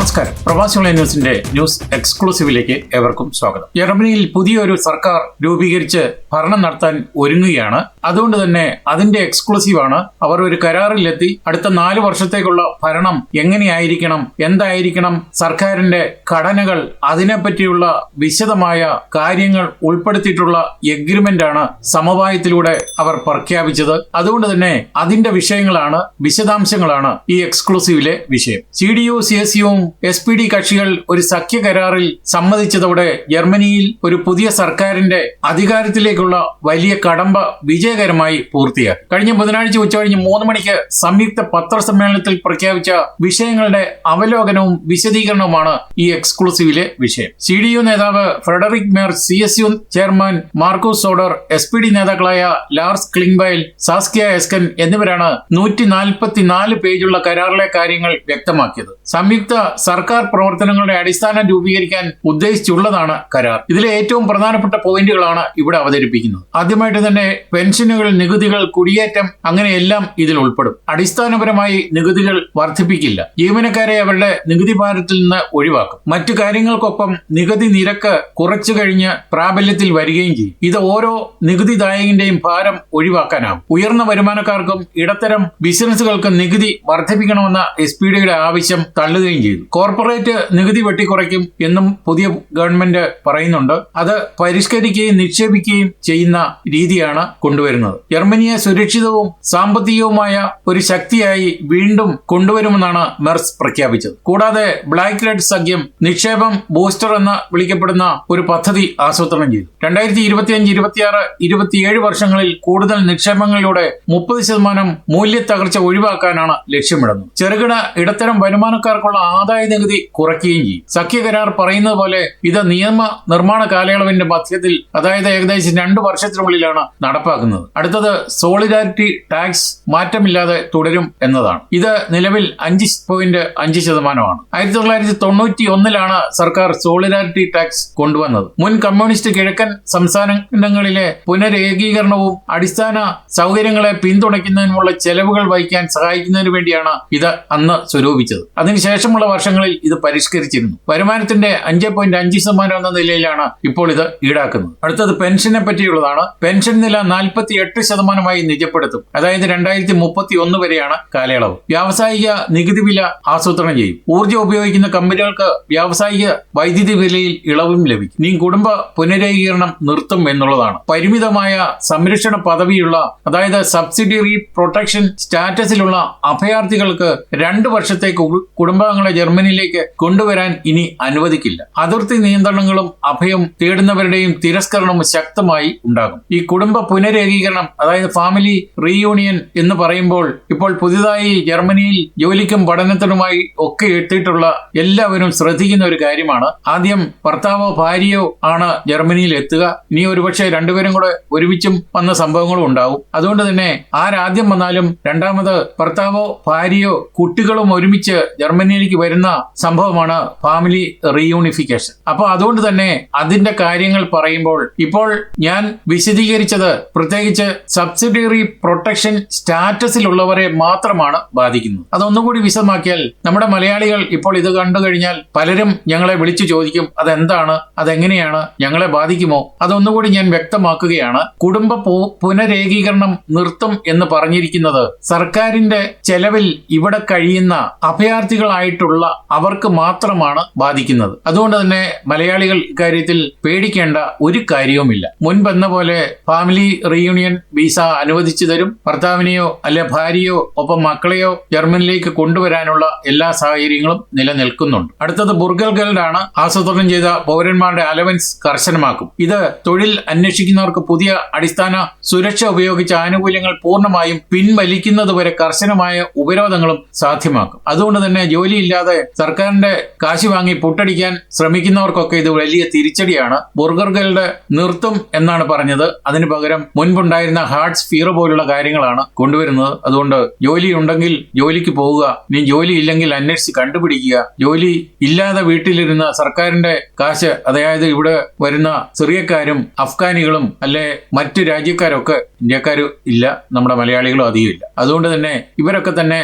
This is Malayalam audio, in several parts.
നമസ്കാരം. പ്രവാസികളെ ന്യൂസിന്റെ ന്യൂസ് എക്സ്ക്ലൂസീവിലേക്ക് ഏവർക്കും സ്വാഗതം. ജർമ്മനിയിൽ പുതിയൊരു സർക്കാർ രൂപീകരിച്ച് ഭരണം നടത്താൻ ഒരുങ്ങുകയാണ്. അതുകൊണ്ട് തന്നെ അതിന്റെ എക്സ്ക്ലൂസീവാണ് അവർ ഒരു കരാറിലെത്തി അടുത്ത നാല് വർഷത്തേക്കുള്ള ഭരണം എങ്ങനെയായിരിക്കണം എന്തായിരിക്കണം സർക്കാരിന്റെ ഘടനകൾ അതിനെപ്പറ്റിയുള്ള വിശദമായ കാര്യങ്ങൾ ഉൾപ്പെടുത്തിയിട്ടുള്ള എഗ്രിമെന്റ് ആണ് സമവായത്തിലൂടെ അവർ പ്രഖ്യാപിച്ചത്. അതുകൊണ്ട് തന്നെ അതിന്റെ വിഷയങ്ങളാണ് വിശദാംശങ്ങളാണ് ഈ എക്സ്ക്ലൂസീവിലെ വിഷയം. C D U C S യുവും S P D കക്ഷികൾ ഒരു സഖ്യ കരാറിൽ സമ്മതിച്ചതോടെ ജർമ്മനിയിൽ ഒരു പുതിയ സർക്കാരിന്റെ അധികാരത്തിലേക്കുള്ള വലിയ കടമ്പ വിജയകരമായി പൂർത്തിയാക്കി. കഴിഞ്ഞ ബുധനാഴ്ച ഉച്ചകഴിഞ്ഞ് മൂന്ന് മണിക്ക് സംയുക്ത പത്രസമ്മേളനത്തിൽ പ്രഖ്യാപിച്ച വിഷയങ്ങളുടെ അവലോകനവും വിശദീകരണവുമാണ് ഈ എക്സ്ക്ലൂസീവിലെ വിഷയം. സി ഡി യു നേതാവ് Friedrich Merz C S U chairman Markus Söder S P D നേതാക്കളായ ലാർസ് ക്ലിംഗ്ബൈൽ സാസ്കിയ എസ്കൻ എന്നിവരാണ് നൂറ്റി നാൽപ്പത്തിനാല് പേജുള്ള കരാറിലെ കാര്യങ്ങൾ വ്യക്തമാക്കിയത്. സംയുക്ത സർക്കാർ പ്രവർത്തനങ്ങളുടെ അടിസ്ഥാനം രൂപീകരിക്കാൻ ഉദ്ദേശിച്ചുള്ളതാണ് കരാർ. ഇതിലെ ഏറ്റവും പ്രധാനപ്പെട്ട പോയിന്റുകളാണ് ഇവിടെ അവതരിപ്പിക്കുന്നത്. ആദ്യമായിട്ട് തന്നെ പെൻഷനുകൾ നികുതികൾ കുടിയേറ്റം അങ്ങനെയെല്ലാം ഇതിൽ ഉൾപ്പെടും. അടിസ്ഥാനപരമായി നികുതികൾ വർദ്ധിപ്പിക്കില്ല. ജീവനക്കാരെ അവരുടെ നികുതി ഭാരത്തിൽ നിന്ന് ഒഴിവാക്കും. മറ്റു കാര്യങ്ങൾക്കൊപ്പം നികുതി നിരക്ക് കുറച്ചു കഴിഞ്ഞ് പ്രാബല്യത്തിൽ വരികയും ചെയ്യും. ഇത് ഓരോ നികുതിദായകന്റെയും ഭാരം ഒഴിവാക്കാനാവും ഉയർന്ന വരുമാനക്കാർക്കും ഇടത്തരം ബിസിനസ്സുകൾക്കും നികുതി വർദ്ധിപ്പിക്കണമെന്ന എസ് പി ഡിയുടെ ആവശ്യം തള്ളുകയും ചെയ്തു. കോർപ്പറേറ്റ് നികുതി വെട്ടിക്കുറയ്ക്കും എന്നും പുതിയ ഗവൺമെന്റ് പറയുന്നുണ്ട്. അത് പരിഷ്കരിക്കുകയും നിക്ഷേപിക്കുകയും ചെയ്യുന്ന രീതിയാണ് കൊണ്ടുവരുന്നത്. ജർമ്മനിയെ സുരക്ഷിതവും സാമ്പത്തികവുമായ ഒരു ശക്തിയായി വീണ്ടും കൊണ്ടുവരുമെന്നാണ് മെർസ് പ്രഖ്യാപിച്ചത്. കൂടാതെ ബ്ലാക്ക് റെഡ് സഖ്യം നിക്ഷേപം ബൂസ്റ്റർ എന്ന് വിളിക്കപ്പെടുന്ന ഒരു പദ്ധതി ആസൂത്രണം ചെയ്തു. രണ്ടായിരത്തി ഇരുപത്തിയഞ്ച് ഇരുപത്തിയാറ് ഇരുപത്തിയേഴ് വർഷങ്ങളിൽ കൂടുതൽ നിക്ഷേപങ്ങളിലൂടെ മുപ്പത് ശതമാനം മൂല്യത്തകർച്ച ഒഴിവാക്കാനാണ് ലക്ഷ്യമിടുന്നത്. ചെറുകിട ഇടത്തരം വരുമാനക്കാർക്കുള്ള ആദായ നികുതി കുറയ്ക്കുകയും ചെയ്യും. സഖ്യ കരാർ പറയുന്നത് പോലെ ഇത് നിയമ നിർമ്മാണ കാലയളവിന്റെ മധ്യത്തിൽ അതായത് ഏകദേശം രണ്ട് വർഷത്തിനുള്ളിലാണ് നടപ്പാക്കുന്നത്. അടുത്തത് സോളിഡാരിറ്റി ടാക്സ് മാറ്റമില്ലാതെ തുടരും എന്നതാണ്. ഇത് നിലവിൽ അഞ്ച് പോയിന്റ് അഞ്ച് ശതമാനമാണ്. ആയിരത്തി തൊള്ളായിരത്തി തൊണ്ണൂറ്റി ഒന്നിലാണ് സർക്കാർ സോളിഡാരിറ്റി ടാക്സ് കൊണ്ടുവന്നത്. മുൻ കമ്മ്യൂണിസ്റ്റ് കിഴക്കൻ സംസ്ഥാനങ്ങളിലെ പുനരേകീകരണവും അടിസ്ഥാന സൗകര്യങ്ങളെ പിന്തുണയ്ക്കുന്നതിനുമുള്ള ചെലവുകൾ വഹിക്കാൻ സഹായിക്കുന്നതിന് വേണ്ടിയാണ് ഇത് അന്ന് സ്വരൂപിച്ചത്. അതിനുശേഷമുള്ള വർഷങ്ങളിൽ ഇത് പരിഷ്കരിച്ചിരുന്നു. വരുമാനത്തിന്റെ അഞ്ച് പോയിന്റ് അഞ്ച് ശതമാനം എന്ന നിലയിലാണ് ഇപ്പോൾ ഇത് ഈടാക്കുന്നത്. അടുത്തത് പെൻഷനെ പറ്റിയുള്ളതാണ്. പെൻഷൻ നില നാൽപ്പത്തി എട്ട് ശതമാനമായി നിജപ്പെടുത്തും. അതായത് രണ്ടായിരത്തി മുപ്പത്തി ഒന്ന് വരെയാണ് കാലയളവ്. വ്യാവസായിക നികുതി വില ആസൂത്രണം ചെയ്യും. ഊർജം ഉപയോഗിക്കുന്ന കമ്പനികൾക്ക് വ്യാവസായിക വൈദ്യുതി വിലയിൽ ഇളവും ലഭിക്കും. ഇനി കുടുംബ പുനരേകീകരണം നിർത്തും എന്നുള്ളതാണ്. പരിമിതമായ സംരക്ഷണ പദവിയുള്ള അതായത് സബ്സിഡിയറി പ്രൊട്ടക്ഷൻ സ്റ്റാറ്റസിലുള്ള അഭയാർത്ഥികൾക്ക് രണ്ട് വർഷത്തേക്ക് കുടുംബാംഗങ്ങളെ കുടുംബാംഗങ്ങളെ ജർമ്മനിയിലേക്ക് കൊണ്ടുവരാൻ ഇനി അനുവദിക്കില്ല. അതിർത്തി നിയന്ത്രണങ്ങളും അഭയം തേടുന്നവരുടെയും തിരസ്കരണവും ശക്തമായി ഉണ്ടാകും. ഈ കുടുംബ പുനരേകീകരണം അതായത് ഫാമിലി റീയൂണിയൻ എന്ന് പറയുമ്പോൾ ഇപ്പോൾ പുതിയതായി ജർമ്മനിയിൽ ജോലിക്കും പഠനത്തിനുമായി ഒക്കെ എത്തിയിട്ടുള്ള എല്ലാവരും ശ്രദ്ധിക്കുന്ന ഒരു കാര്യമാണ്. ആദ്യം ഭർത്താവോ ഭാര്യയോ ആണ് ജർമ്മനിയിൽ എത്തുക. ഇനി ഒരുപക്ഷെ രണ്ടുപേരും കൂടെ ഒരുമിച്ചും വന്ന സംഭവങ്ങളും ഉണ്ടാവും. അതുകൊണ്ട് തന്നെ ആരാദ്യം വന്നാലും രണ്ടാമത് ഭർത്താവോ ഭാര്യയോ കുട്ടികളും ഒരുമിച്ച് ജർമ്മനിയിലേക്ക് വരുന്ന സംഭവമാണ് ഫാമിലി റീയൂണിഫിക്കേഷൻ അപ്പോൾ അതുകൊണ്ട് തന്നെ അതിന്റെ കാര്യങ്ങൾ പറയുമ്പോൾ ഇപ്പോൾ ഞാൻ വിശദീകരിച്ചത് പ്രത്യേകിച്ച് സബ്സിഡിയറി പ്രൊട്ടക്ഷൻ സ്റ്റാറ്റസിലുള്ളവരെ മാത്രമാണ് ബാധിക്കുന്നത്. അതൊന്നുകൂടി വിശദമാക്കിയാൽ നമ്മുടെ മലയാളികൾ ഇപ്പോൾ ഇത് കണ്ടു കഴിഞ്ഞാൽ പലരും ഞങ്ങളെ വിളിച്ചു ചോദിക്കും അതെന്താണ്? അതെങ്ങനെയാണ്? ഞങ്ങളെ ബാധിക്കുമോ? അതൊന്നുകൂടി ഞാൻ വ്യക്തമാക്കുകയാണ്. കുടുംബ പുനരേകീകരണം നിർത്തും എന്ന് പറഞ്ഞിരിക്കുന്നത് സർക്കാരിന്റെ ചെലവിൽ ഇവിടെ കഴിയുന്ന അഭയാർത്ഥികളായിട്ടുള്ള അവർക്ക് മാത്രമാണ് ബാധിക്കുന്നത്. അതുകൊണ്ട് തന്നെ മലയാളികൾ ഇക്കാര്യത്തിൽ പേടിക്കേണ്ട ഒരു കാര്യവുമില്ല. മുൻപെന്ന പോലെ ഫാമിലി റീയൂണിയൻ വിസ അനുവദിച്ചു തരും. ഭർത്താവിനെയോ അല്ലെ ഭാര്യയോ ഒപ്പം മക്കളെയോ ജർമ്മനിലേക്ക് കൊണ്ടുവരാനുള്ള എല്ലാ സാഹചര്യങ്ങളും നിലനിൽക്കുന്നുണ്ട്. അടുത്തത് ബുർഗൽ ഗൽഡാണ്. ആസൂത്രണം ചെയ്ത പൗരന്മാരുടെ അലവൻസ് കർശനമാക്കും. ഇത് തൊഴിൽ അന്വേഷിക്കുന്നവർക്ക് പുതിയ അടിസ്ഥാന സുരക്ഷ ഉപയോഗിച്ച ആനുകൂല്യങ്ങൾ പൂർണമായും പിൻവലിക്കുന്നതുവരെ കർശനമായ ഉപരോധങ്ങളും സാധ്യമാക്കും. അതുകൊണ്ട് തന്നെ ജോലിയില്ലാതെ സർക്കാരിന്റെ കാശ് വാങ്ങി പൊട്ടടിക്കാൻ ശ്രമിക്കുന്നവർക്കൊക്കെ ഇത് വലിയ തിരിച്ചടിയാണ്. ബുർഗറുകളുടെ നിർത്തും എന്നാണ് പറഞ്ഞത്. അതിനു പകരം മുൻപുണ്ടായിരുന്ന ഹാർട്സ് ഫീർ പോലുള്ള കാര്യങ്ങളാണ് കൊണ്ടുവരുന്നത്. അതുകൊണ്ട് ജോലി ഉണ്ടെങ്കിൽ ജോലിക്ക് പോവുക. ഇനി ജോലി ഇല്ലെങ്കിൽ അന്വേഷിച്ച് കണ്ടുപിടിക്കുക. ജോലി ഇല്ലാതെ വീട്ടിലിരുന്ന സർക്കാരിന്റെ കാശ് അതായത് ഇവിടെ വരുന്ന ചെറിയക്കാരും അഫ്ഗാനികളും അല്ലെ മറ്റു രാജ്യക്കാരൊക്കെ ഇന്ത്യക്കാരും ഇല്ല. നമ്മുടെ മലയാളികളും അധികം ഇല്ല. അതുകൊണ്ട് തന്നെ ഇവരൊക്കെ തന്നെ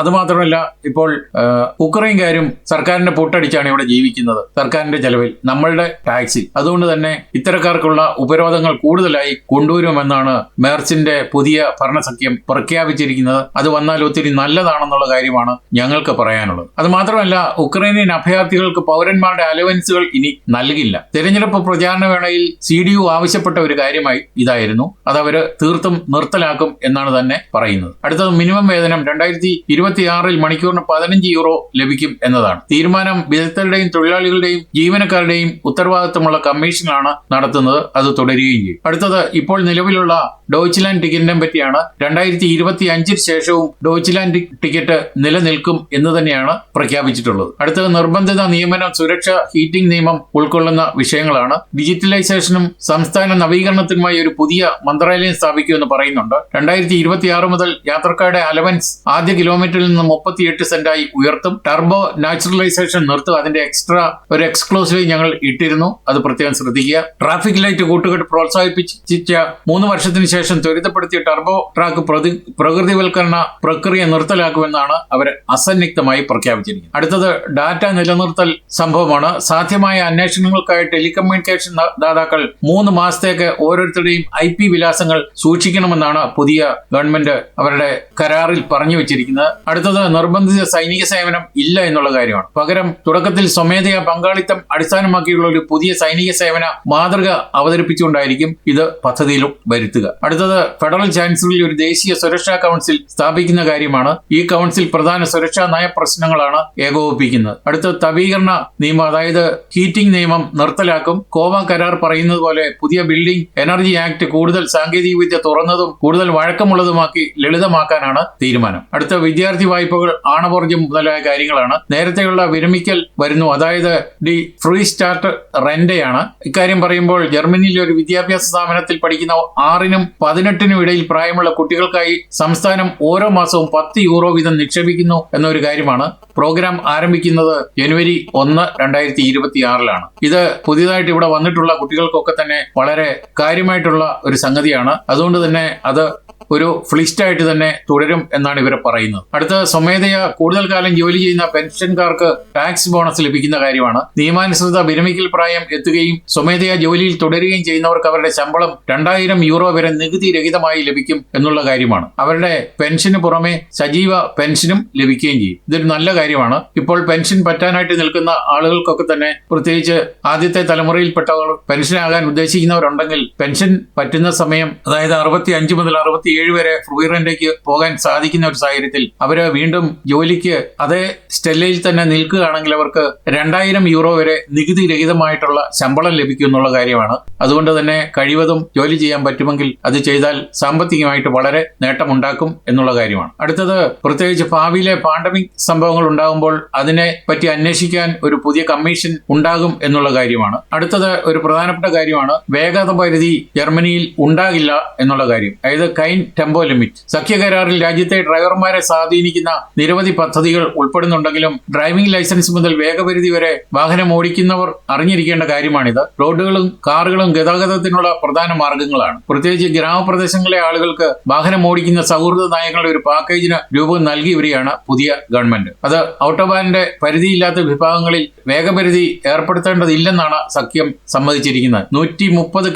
അതുമാത്രമല്ല ഇപ്പോൾ ആ, ഉക്രൈൻകാരും സർക്കാരിന്റെ പൊട്ടടിച്ചാണ് ഇവിടെ ജീവിക്കുന്നത്. സർക്കാരിന്റെ ചെലവിൽ നമ്മളുടെ ടാക്സിൽ. അതുകൊണ്ട് തന്നെ ഇത്തരക്കാർക്കുള്ള ഉപരോധങ്ങൾ കൂടുതലായി കൊണ്ടുവരുമെന്നാണ് മേർച്ചിന്റെ പുതിയ ഭരണസഖ്യം പ്രഖ്യാപിച്ചിരിക്കുന്നത്. അത് വന്നാൽ ഒത്തിരി നല്ലതാണെന്നുള്ള കാര്യമാണ് ഞങ്ങൾക്ക് പറയാനുള്ളത്. അത് മാത്രമല്ല ഉക്രൈനിയൻ അഭയാർത്ഥികൾക്ക് പൗരന്മാരുടെ അലവൻസുകൾ ഇനി നൽകില്ല. തെരഞ്ഞെടുപ്പ് പ്രചാരണ വേളയിൽ സി ഡി യു ആവശ്യപ്പെട്ട ഒരു കാര്യമായി ഇതായിരുന്നു. അത് അവർ തീർത്തും നിർത്തലാക്കും എന്നാണ് തന്നെ പറയുന്നത്. അടുത്തത് മിനിമം വേതനം. രണ്ടായിരത്തി ഇരുപത്തിയാറിൽ മണിക്കൂറിന് പതിനഞ്ച് യൂറോ ലഭിക്കും എന്നതാണ്. തീരുമാനം വിദഗ്ധരുടെയും തൊഴിലാളികളുടെയും ജീവനക്കാരുടെയും ഉത്തരവാദിത്തമുള്ള കമ്മീഷനാണ് നടത്തുന്നത്. അത് തുടരുകയും ചെയ്യും. അടുത്തത് ഇപ്പോൾ നിലവിലുള്ള ഡോയ്ച്ച്ലാൻഡ് ടിക്കറ്റിനെ പറ്റിയാണ് രണ്ടായിരത്തി ഇരുപത്തി അഞ്ചിന് ശേഷവും ഡോയ്ച്ച്ലാൻഡ് ടി- ടിക്കറ്റ് നിലനിൽക്കും എന്ന് തന്നെയാണ് പ്രഖ്യാപിച്ചിട്ടുള്ളത്. അടുത്തത് നിർബന്ധിത നിയമനം സുരക്ഷ ഹീറ്റിംഗ് നിയമം ഉൾക്കൊള്ളുന്ന വിഷയങ്ങളാണ്. ഡിജിറ്റലൈസേഷനും സംസ്ഥാന നവീകരണത്തിനുമായി ഒരു പുതിയ മന്ത്രാലയം സ്ഥാപിക്കുമെന്ന് പറയുന്നുണ്ട്. രണ്ടായിരത്തി ഇരുപത്തി ആറ് മുതൽ യാത്രക്കാരുടെ അലവൻസ് ആദ്യ കിലോമീറ്ററിൽ നിന്ന് മുപ്പത്തിയെട്ട് സെന്റായി ഉയർത്തും. ടർബോ നാച്ചുറലൈസേഷൻ നിർത്തും അതിന്റെ എക്സ്ട്രാ ഒരു എക്സ്ക്ലൂസീവ് ഞങ്ങൾ ഇട്ടിരുന്നു. അത് പ്രത്യേകം ശ്രദ്ധിക്കുക. ട്രാഫിക് ലൈറ്റ് കൂട്ടുകെട്ട് പ്രോത്സാഹിപ്പിച്ച മൂന്ന് വർഷത്തിന് ശേഷം ത്വരിതപ്പെടുത്തിയ ടർബോ ട്രാക്ക് പ്രകൃതിവൽക്കരണ പ്രക്രിയ നിർത്തലാക്കുമെന്നാണ് അവർ അസന്നിഗ്ധമായി പ്രഖ്യാപിച്ചിരിക്കുന്നത്. അടുത്തത് ഡാറ്റ നിലനിർത്തൽ സംഭവമാണ്. സാധ്യമായ അന്വേഷണങ്ങൾക്കായി ടെലികമ്മ്യൂണിക്കേഷൻ ദാതാക്കൾ മൂന്ന് മാസത്തേക്ക് ഓരോരുത്തരുടെയും ഐ പി വിലാസങ്ങൾ സൂക്ഷിക്കണമെന്നാണ് പുതിയ ഗവൺമെന്റ് അവരുടെ കരാറിൽ പറഞ്ഞു വെച്ചിരിക്കുന്നത്. അടുത്തത് നിർബന്ധിത സൈനിക സേവനം ഇല്ല എന്നുള്ള കാര്യമാണ്. പകരം തുടക്കത്തിൽ സ്വമേധയാ പങ്കാളിത്തം അടിസ്ഥാനമാക്കിയുള്ള ഒരു പുതിയ സൈനിക സേവന മാതൃക അവതരിപ്പിച്ചുകൊണ്ടായിരിക്കും ഇത് പദ്ധതിയിൽ വരുത്തുക. അടുത്തത് ഫെഡറൽ ചാൻസലറിൽ ഒരു ദേശീയ സുരക്ഷാ കൗൺസിൽ സ്ഥാപിക്കുന്ന കാര്യമാണ്. ഈ കൗൺസിൽ പ്രധാന സുരക്ഷാ നയ പ്രശ്നങ്ങളാണ് ഏകോപിപ്പിക്കുന്നത്. അടുത്ത തവീകരണ നിയമം അതായത് ഹീറ്റിംഗ് നിയമം നിർത്തലാക്കും. കോവ കരാർ പറയുന്നത് പോലെ പുതിയ ബിൽഡിംഗ് എനർജി ആക്ട് കൂടുതൽ സാങ്കേതിക വിദ്യ തുറന്നതും കൂടുതൽ വഴക്കമുള്ളതുമാക്കി ലളിതമാക്കാനാണ് തീരുമാനം. അടുത്ത വിദ്യാർത്ഥി വായ്പകൾ ആണവോർജം മുതലായ കാര്യങ്ങളാണ് നേരത്തെയുള്ള വിരമിക്കൽ വരുന്നു. അതായത് ഡി ഫ്രീ സ്റ്റാർട്ട് റെന്റയാണ്. ഇക്കാര്യം പറയുമ്പോൾ ജർമ്മനിയിലെ ഒരു വിദ്യാഭ്യാസ സ്ഥാപനത്തിൽ പഠിക്കുന്ന ആറിനും പതിനെട്ടിനും ഇടയിൽ പ്രായമുള്ള കുട്ടികൾക്കായി സംസ്ഥാനം ഓരോ മാസവും പത്ത് യൂറോ വീതം നിക്ഷേപിക്കുന്നു എന്നൊരു കാര്യമാണ്. പ്രോഗ്രാം ആരംഭിക്കുന്നത് ജനുവരി ഒന്ന് രണ്ടായിരത്തി ഇരുപത്തി ആറിലാണ് ഇത് പുതിയതായിട്ട് ഇവിടെ വന്നിട്ടുള്ള കുട്ടികൾക്കൊക്കെ തന്നെ വളരെ കാര്യമായിട്ടുള്ള ഒരു സംഗതിയാണ്. അതുകൊണ്ട് തന്നെ അത് ഒരു ഫ്ലിസ്റ്റ് ആയിട്ട് തന്നെ തുടരും എന്നാണ് ഇവരെ പറയുന്നത്. അടുത്ത സ്വമേധയാ കൂടുതൽ കാലം ജോലി ചെയ്യുന്ന പെൻഷൻകാർക്ക് ടാക്സ് ബോണസ് ലഭിക്കുന്ന കാര്യമാണ്. നിയമാനുസൃത വിരമിക്കൽ പ്രായം എത്തുകയും സ്വമേധയാ ജോലിയിൽ തുടരുകയും ചെയ്യുന്നവർക്ക് അവരുടെ ശമ്പളം രണ്ടായിരം യൂറോ വരെ നികുതി രഹിതമായി ലഭിക്കും എന്നുള്ള കാര്യമാണ്. അവരുടെ പെൻഷന് പുറമെ സജീവ പെൻഷനും ലഭിക്കുകയും ചെയ്യും. ഇതൊരു നല്ല കാര്യമാണ്. ഇപ്പോൾ പെൻഷൻ പറ്റാനായിട്ട് നിൽക്കുന്ന ആളുകൾക്കൊക്കെ തന്നെ പ്രത്യേകിച്ച് ആദ്യത്തെ തലമുറയിൽപ്പെട്ടവർ പെൻഷനാകാൻ ഉദ്ദേശിക്കുന്നവരുണ്ടെങ്കിൽ പെൻഷൻ പറ്റുന്ന സമയം അതായത് അറുപത്തി അഞ്ച് മുതൽ അറുപത്തി ഏഴ് വരെ ഫ്രൂയിറന്റേക്ക് പോകാൻ സാധിക്കുന്ന ഒരു സാഹചര്യത്തിൽ അവർ വീണ്ടും ജോലിക്ക് അതേ സ്റ്റെല്ലയിൽ തന്നെ നിൽക്കുകയാണെങ്കിൽ അവർക്ക് രണ്ടായിരം യൂറോ വരെ നികുതി രഹിതമായിട്ടുള്ള ശമ്പളം ലഭിക്കും എന്നുള്ള കാര്യമാണ്. അതുകൊണ്ട് തന്നെ കഴിവതും ജോലി ചെയ്യാൻ പറ്റുമെങ്കിൽ അത് ചെയ്താൽ സാമ്പത്തികമായിട്ട് വളരെ നേട്ടമുണ്ടാക്കും എന്നുള്ള കാര്യമാണ്. അടുത്തത് പ്രത്യേകിച്ച് ഭാവിയിലെ പാണ്ടമിക് സംഭവങ്ങൾ ഉണ്ടാകുമ്പോൾ അതിനെ പറ്റി അന്വേഷിക്കാൻ ഒരു പുതിയ കമ്മീഷൻ ഉണ്ടാകും എന്നുള്ള കാര്യമാണ്. അടുത്തത് ഒരു പ്രധാനപ്പെട്ട കാര്യമാണ് വേഗത പരിധി ജർമ്മനിയിൽ ഉണ്ടാകില്ല എന്നുള്ള കാര്യം. അതായത് കൈൻ ടെമ്പോ ലിമിറ്റ് സഖ്യകരാറിൽ രാജ്യത്തെ ഡ്രൈവർമാരെ സ്വാധീനിക്കുന്ന നിരവധി പദ്ധതികൾ ഉൾപ്പെടുന്നുണ്ടെങ്കിലും ഡ്രൈവിംഗ് ലൈസൻസ് മുതൽ വേഗപരിധി വരെ വാഹനം ഓടിക്കുന്നവർ അറിഞ്ഞിരിക്കേണ്ട കാര്യമാണിത്. റോഡുകളും കാറുകളും ഗതാഗതത്തിനുള്ള പ്രധാന മാർഗങ്ങളാണ്. പ്രത്യേകിച്ച് ഗ്രാമപ്രദേശങ്ങളിലെ ആളുകൾക്ക് വാഹനം ഓടിക്കുന്ന സൗഹൃദ നയങ്ങളുടെ ഒരു പാക്കേജിന് രൂപം നൽകിയവരെയാണ് പുതിയ ഗവൺമെന്റ്. അത് ഓട്ടോബാനിന്റെ പരിധിയില്ലാത്ത വിഭാഗങ്ങളിൽ വേഗപരിധി ഏർപ്പെടുത്തേണ്ടതില്ലെന്നാണ് സഖ്യം സമ്മതിച്ചിരിക്കുന്നത്. നൂറ്റി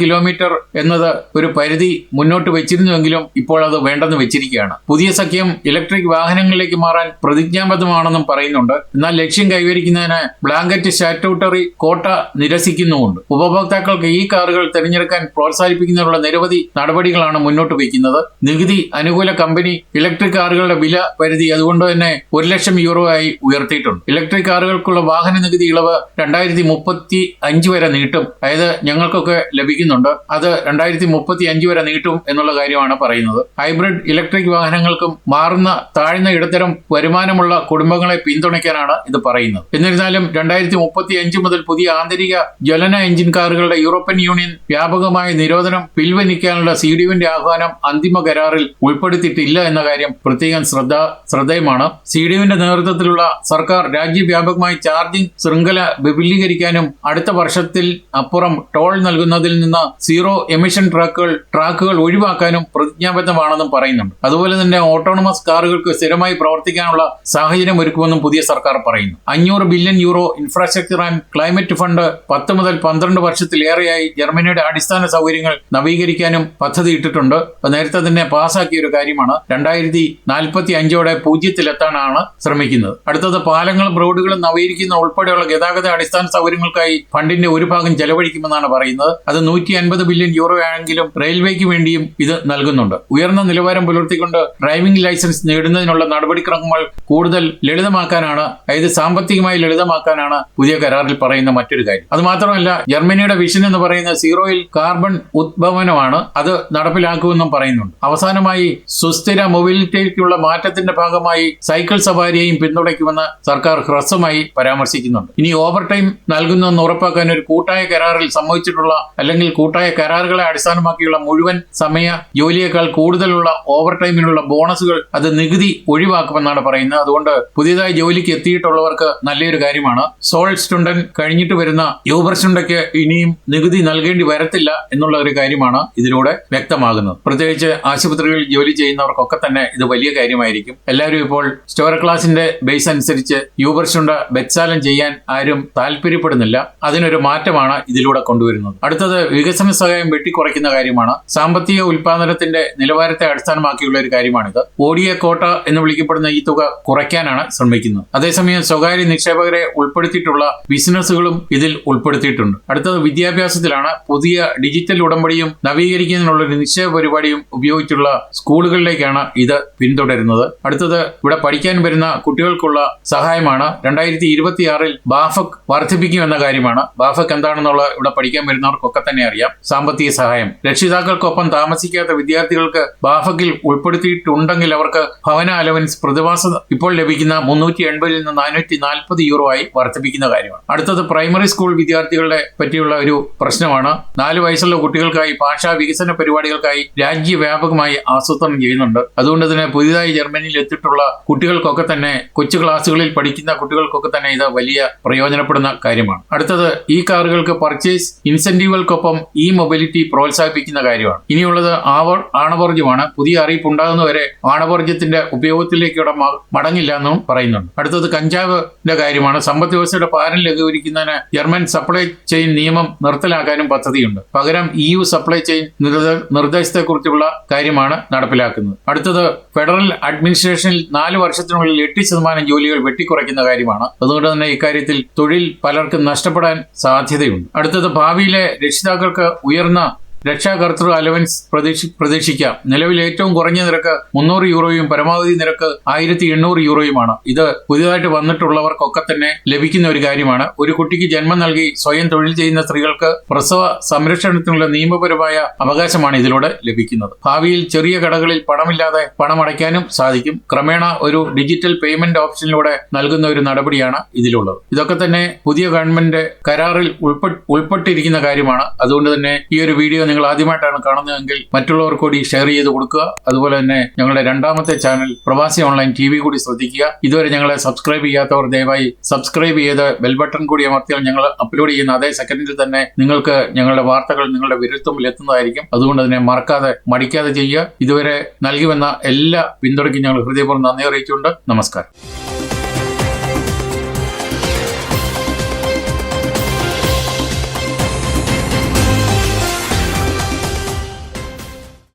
കിലോമീറ്റർ എന്നത് ഒരു പരിധി മുന്നോട്ട് വെച്ചിരുന്നുവെങ്കിലും ഇപ്പോൾ അത് വേണ്ടെന്ന് വെച്ചിരിക്കുകയാണ്. പുതിയ സഖ്യം ഇലക്ട്രിക് വാഹനങ്ങളിലേക്ക് മാറാൻ പ്രതിജ്ഞാബദ്ധമാണെന്നും പറയുന്നുണ്ട്. എന്നാൽ ലക്ഷ്യം കൈവരിക്കുന്നതിന് ബ്ലാങ്കറ്റ് സ്റ്റാറ്റൂട്ടറി കോട്ട നിരസിക്കുന്നുമുണ്ട്. ഉപഭോക്താക്കൾക്ക് ഈ കാറുകൾ തിരഞ്ഞെടുക്കാൻ പ്രോത്സാഹിപ്പിക്കുന്നതിനുള്ള നിരവധി നടപടികളാണ് മുന്നോട്ട് വയ്ക്കുന്നത്. നികുതി അനുകൂല കമ്പനി ഇലക്ട്രിക് കാറുകളുടെ വില പരിധി അതുകൊണ്ട് തന്നെ ഒരു ലക്ഷം യൂറോ ആയി ഉയർത്തിയിട്ടുണ്ട്. ഇലക്ട്രിക് കാറുകൾക്കുള്ള വാഹന നികുതി ഇളവ് രണ്ടായിരത്തി മുപ്പത്തി അഞ്ച് വരെ നീട്ടും. അതായത് ഞങ്ങൾക്കൊക്കെ ലഭിക്കുന്നുണ്ട്. അത് രണ്ടായിരത്തി മുപ്പത്തി അഞ്ച് വരെ നീട്ടും എന്നുള്ള കാര്യമാണ് പറയുന്നത്. ഹൈബ്രിഡ് ഇലക്ട്രിക് വാഹനങ്ങൾക്കും മാറുന്ന താഴ്ന്ന ഇടത്തരം വരുമാനമുള്ള കുടുംബങ്ങളെ പിന്തുണയ്ക്കാനാണ് ഇത് പറയുന്നത്. എന്നിരുന്നാലും രണ്ടായിരത്തി മുപ്പത്തി അഞ്ച് മുതൽ പുതിയ ആന്തരിക ജ്വലന എഞ്ചിൻ കാറുകളുടെ യൂറോപ്യൻ യൂണിയൻ വ്യാപകമായ നിരോധനം പിൻവലിക്കാനുള്ള സി ഡിവിന്റെ ആഹ്വാനം അന്തിമ കരാറിൽ ഉൾപ്പെടുത്തിയിട്ടില്ല എന്ന കാര്യം പ്രത്യേകം ശ്രദ്ധ ശ്രദ്ധേയമാണ്. സി ഡിവിന്റെ നേതൃത്വത്തിലുള്ള സർക്കാർ രാജ്യവ്യാപകമായി ചാർജിംഗ് ശൃംഖല വിപുലീകരിക്കാനും അടുത്ത വർഷത്തിൽ അപ്പുറം ടോൾ നൽകുന്നതിൽ നിന്ന് സീറോ എമിഷൻ ട്രാക്കുകൾ ട്രാക്കുകൾ ഒഴിവാക്കാനും പ്രതിജ്ഞാ പ്രതിജ്ഞാബദ്ധമാണെന്നും പറയുന്നുണ്ട്. അതുപോലെ തന്നെ ഓട്ടോണമസ് കാറുകൾക്ക് സ്ഥിരമായി പ്രവർത്തിക്കാനുള്ള സാഹചര്യം ഒരുക്കുമെന്നും പുതിയ സർക്കാർ പറയുന്നു. അഞ്ഞൂറ് billion euro infrastructure and climate fund പത്ത് മുതൽ പന്ത്രണ്ട് വർഷത്തിലേറെയായി ജർമ്മനിയുടെ അടിസ്ഥാന സൗകര്യങ്ങൾ നവീകരിക്കാനും പദ്ധതിയിട്ടിട്ടുണ്ട് അത് നേരത്തെ തന്നെ പാസാക്കിയ ഒരു കാര്യമാണ്. രണ്ടായിരത്തി നാൽപ്പത്തി അഞ്ചോടെ പൂജ്യത്തിലെത്താനാണ് ശ്രമിക്കുന്നത്. അടുത്തത് പാലങ്ങളും റോഡുകളും നവീകരിക്കുന്ന ഉൾപ്പെടെയുള്ള ഗതാഗത അടിസ്ഥാന സൗകര്യങ്ങൾക്കായി ഫണ്ടിന്റെ ഒരു ഭാഗം ചെലവഴിക്കുമെന്നാണ് പറയുന്നത്. അത് നൂറ്റി ബില്യൺ യൂറോ ആണെങ്കിലും റെയിൽവേക്ക് വേണ്ടിയും ഇത് നൽകുന്നുണ്ട്. ഉയർന്ന നിലവാരം പുലർത്തിക്കൊണ്ട് ഡ്രൈവിംഗ് ലൈസൻസ് നേടുന്നതിനുള്ള നടപടിക്രമങ്ങൾ കൂടുതൽ ലളിതമാക്കാനാണ് അതായത് സാമ്പത്തികമായി ലളിതമാക്കാനാണ് പുതിയ കരാറിൽ പറയുന്ന മറ്റൊരു കാര്യം. അത് മാത്രമല്ല ജർമ്മനിയുടെ വിഷൻ എന്ന് പറയുന്ന സീറോയിൽ കാർബൺ ഉദ്ഭവനമാണ് അത് നടപ്പിലാക്കുമെന്നും പറയുന്നുണ്ട്. അവസാനമായി സുസ്ഥിര മൊബിലിറ്റിക്കുള്ള മാറ്റത്തിന്റെ ഭാഗമായി സൈക്കിൾ സവാരിയെയും പിന്തുണയ്ക്കുമെന്ന് സർക്കാർ ഹ്രസ്വമായി പരാമർശിക്കുന്നുണ്ട്. ഇനി ഓവർ ടൈം നൽകുന്നെന്ന് ഉറപ്പാക്കാൻ ഒരു കൂട്ടായ കരാറിൽ സംഭവിച്ചിട്ടുള്ള അല്ലെങ്കിൽ കൂട്ടായ കരാറുകളെ അടിസ്ഥാനമാക്കിയുള്ള മുഴുവൻ സമയ ജോലിയേക്കാൾ കൂടുതലുള്ള ഓവർ ടൈമിനുള്ള ബോണസുകൾ അത് നികുതി ഒഴിവാക്കുമെന്നാണ് പറയുന്നത്. അതുകൊണ്ട് പുതിയതായി ജോലിക്ക് എത്തിയിട്ടുള്ളവർക്ക് നല്ലൊരു കാര്യമാണ്. സോൾ സ്റ്റുണ്ടൻ കഴിഞ്ഞിട്ട് വരുന്ന യൂബർ സ്റ്റുണ്ടയ്ക്ക് ഇനിയും നികുതി നൽകേണ്ടി വരത്തില്ല എന്നുള്ള ഒരു കാര്യമാണ് ഇതിലൂടെ വ്യക്തമാകുന്നത്. പ്രത്യേകിച്ച് ആശുപത്രികളിൽ ജോലി ചെയ്യുന്നവർക്കൊക്കെ തന്നെ ഇത് വലിയ കാര്യമായിരിക്കും. എല്ലാവരും ഇപ്പോൾ സ്റ്റോർ ക്ലാസിന്റെ ബേസ് അനുസരിച്ച് യൂബർ സ്റ്റുണ്ട ബെച്ചാലം ചെയ്യാൻ ആരും താല്പര്യപ്പെടുന്നില്ല. അതിനൊരു മാറ്റമാണ് ഇതിലൂടെ കൊണ്ടുവരുന്നത്. അടുത്തത് വികസന സഹായം വെട്ടിക്കുറയ്ക്കുന്ന കാര്യമാണ്. സാമ്പത്തിക ഉൽപാദനത്തിന്റെ നിലവാരത്തെ അടിസ്ഥാനമാക്കിയുള്ള ഒരു കാര്യമാണിത്. ഓടിയ കോട്ട എന്ന് വിളിക്കപ്പെടുന്ന ഈ തുക കുറയ്ക്കാനാണ് ശ്രമിക്കുന്നത്. അതേസമയം സ്വകാര്യ നിക്ഷേപകരെ ഉൾപ്പെടുത്തിയിട്ടുള്ള ബിസിനസ്സുകളും ഇതിൽ ഉൾപ്പെടുത്തിയിട്ടുണ്ട്. അടുത്തത് വിദ്യാഭ്യാസത്തിലാണ് പുതിയ ഡിജിറ്റൽ ഉടമ്പടിയും നവീകരിക്കുന്നതിനുള്ള ഒരു നിശ്ചയ പരിപാടിയും ഉപയോഗിച്ചുള്ള സ്കൂളുകളിലേക്കാണ് ഇത് പിന്തുടരുന്നത്. അടുത്തത് ഇവിടെ പഠിക്കാൻ വരുന്ന കുട്ടികൾക്കുള്ള സഹായമാണ്. രണ്ടായിരത്തി ഇരുപത്തിയാറിൽ ബാഫക് വർദ്ധിപ്പിക്കുമെന്ന കാര്യമാണ്. ബാഫക് എന്താണെന്നുള്ള ഇവിടെ പഠിക്കാൻ വരുന്നവർക്കൊക്കെ തന്നെ അറിയാം. സാമ്പത്തിക സഹായം. രക്ഷിതാക്കൾക്കൊപ്പം താമസിക്കാത്ത വിദ്യാർത്ഥികൾക്ക് ബാഫക്കിൽ ഉൾപ്പെടുത്തിയിട്ടുണ്ടെങ്കിൽ അവർക്ക് ഭവന അലവൻസ് പ്രതിമാസം ഇപ്പോൾ ലഭിക്കുന്ന മുന്നൂറ്റി എൺപതിൽ നിന്ന് നാനൂറ്റി നാൽപ്പത് യൂറോ ആയി വർദ്ധിപ്പിക്കുന്ന കാര്യമാണ്. അടുത്തത് പ്രൈമറി സ്കൂൾ വിദ്യാർത്ഥികളെ പറ്റിയുള്ള ഒരു പ്രശ്നമാണ്. നാല് വയസ്സുള്ള കുട്ടികൾക്കായി ഭാഷാ വികസന പരിപാടികൾക്കായി രാജ്യവ്യാപകമായി ആസൂത്രണം ചെയ്യുന്നുണ്ട്. അതുകൊണ്ട് തന്നെ പുതിയതായി ജർമ്മനിയിൽ എത്തിയിട്ടുള്ള കുട്ടികൾക്കൊക്കെ തന്നെ കൊച്ചു ക്ലാസ്സുകളിൽ പഠിക്കുന്ന കുട്ടികൾക്കൊക്കെ തന്നെ ഇത് വലിയ പ്രയോജനപ്പെടുന്ന കാര്യമാണ്. അടുത്തത് ഈ കാറുകൾക്ക് പർച്ചേസ് ഇൻസെന്റീവുകൾക്കൊപ്പം ഇ മൊബിലിറ്റി പ്രോത്സാഹിപ്പിക്കുന്ന കാര്യമാണ്. ഇനിയുള്ളത് ആവർ ആണവോർജമാണ് പുതിയ അറിയിപ്പ് ഉണ്ടാകുന്നവരെ വാണഭോർജ്യത്തിന്റെ ഉപയോഗത്തിലേക്ക് ഇവിടെ മടങ്ങില്ല എന്നും പറയുന്നുണ്ട്. അടുത്തത് കഞ്ചാവിന്റെ കാര്യമാണ്. സമ്പദ് വ്യവസ്ഥയുടെ പാരം ലഘൂകരിക്കുന്നതിന് ജർമ്മൻ സപ്ലൈ ചെയിൻ നിയമം നിർത്തലാക്കാനും പദ്ധതിയുണ്ട്. പകരം ഇ യു സപ്ലൈ ചെയിൻ നിർദ്ദേശത്തെ നിർദ്ദേശത്തെക്കുറിച്ചുള്ള കാര്യമാണ് നടപ്പിലാക്കുന്നത്. അടുത്തത് ഫെഡറൽ അഡ്മിനിസ്ട്രേഷനിൽ നാല് വർഷത്തിനുള്ളിൽ എട്ട് ശതമാനം ജോലികൾ വെട്ടിക്കുറയ്ക്കുന്ന കാര്യമാണ്. അതുകൊണ്ട് തന്നെ ഇക്കാര്യത്തിൽ തൊഴിൽ പലർക്കും നഷ്ടപ്പെടാൻ സാധ്യതയുണ്ട്. അടുത്തത് ഭാവിയിലെ രക്ഷിതാക്കൾക്ക് ഉയർന്ന രക്ഷാകർത്തൃ അലവൻസ് പ്രതീക്ഷി പ്രതീക്ഷിക്കാം. നിലവിൽ ഏറ്റവും കുറഞ്ഞ നിരക്ക് മുന്നൂറ് യൂറോയും പരമാവധി നിരക്ക് ആയിരത്തി എണ്ണൂറ് യൂറോയുമാണ്. ഇത് പുതിയതായിട്ട് വന്നിട്ടുള്ളവർക്കൊക്കെ തന്നെ ലഭിക്കുന്ന ഒരു കാര്യമാണ്. ഒരു കുട്ടിക്ക് ജന്മം നൽകി സ്വയം തൊഴിൽ ചെയ്യുന്ന സ്ത്രീകൾക്ക് പ്രസവ സംരക്ഷണത്തിനുള്ള നിയമപരമായ അവകാശമാണ് ഇതിലൂടെ ലഭിക്കുന്നത്. ഭാവിയിൽ ചെറിയ കടകളിൽ പണമില്ലാതെ പണമടയ്ക്കാനും സാധിക്കും. ക്രമേണ ഒരു ഡിജിറ്റൽ പേയ്മെന്റ് ഓപ്ഷനിലൂടെ നൽകുന്ന ഒരു നടപടിയാണ് ഇതിലുള്ളത്. ഇതൊക്കെ തന്നെ പുതിയ ഗവൺമെന്റ് കരാറിൽ ഉൾപ്പെട്ടിരിക്കുന്ന കാര്യമാണ്. അതുകൊണ്ട് തന്നെ ഈ ഒരു വീഡിയോ നിങ്ങൾ ആദ്യമായിട്ടാണ് കാണുന്നതെങ്കിൽ മറ്റുള്ളവർ കൂടി ഷെയർ ചെയ്ത് കൊടുക്കുക. അതുപോലെ തന്നെ ഞങ്ങളുടെ രണ്ടാമത്തെ ചാനൽ പ്രവാസി ഓൺലൈൻ ടി വി കൂടി ശ്രദ്ധിക്കുക. ഇതുവരെ ഞങ്ങളെ സബ്സ്ക്രൈബ് ചെയ്യാത്തവർ ദയവായി സബ്സ്ക്രൈബ് ചെയ്ത് ബെൽ ബട്ടൺ കൂടി അമർത്തിയാൽ ഞങ്ങൾ അപ്ലോഡ് ചെയ്യുന്ന അതേ സെക്കൻഡിൽ തന്നെ നിങ്ങൾക്ക് ഞങ്ങളുടെ വാർത്തകൾ നിങ്ങളുടെ വിരൽത്തുമ്പിൽ എത്തുന്നതായിരിക്കും. അതുകൊണ്ട് അതിനെ മറക്കാതെ മടിക്കാതെ ചെയ്യുക. ഇതുവരെ നൽകി വന്ന എല്ലാ പിന്തുണയ്ക്കും ഞങ്ങൾ ഹൃദയപൂർവം നന്ദി അറിയിച്ചുകൊണ്ട് നമസ്കാരം.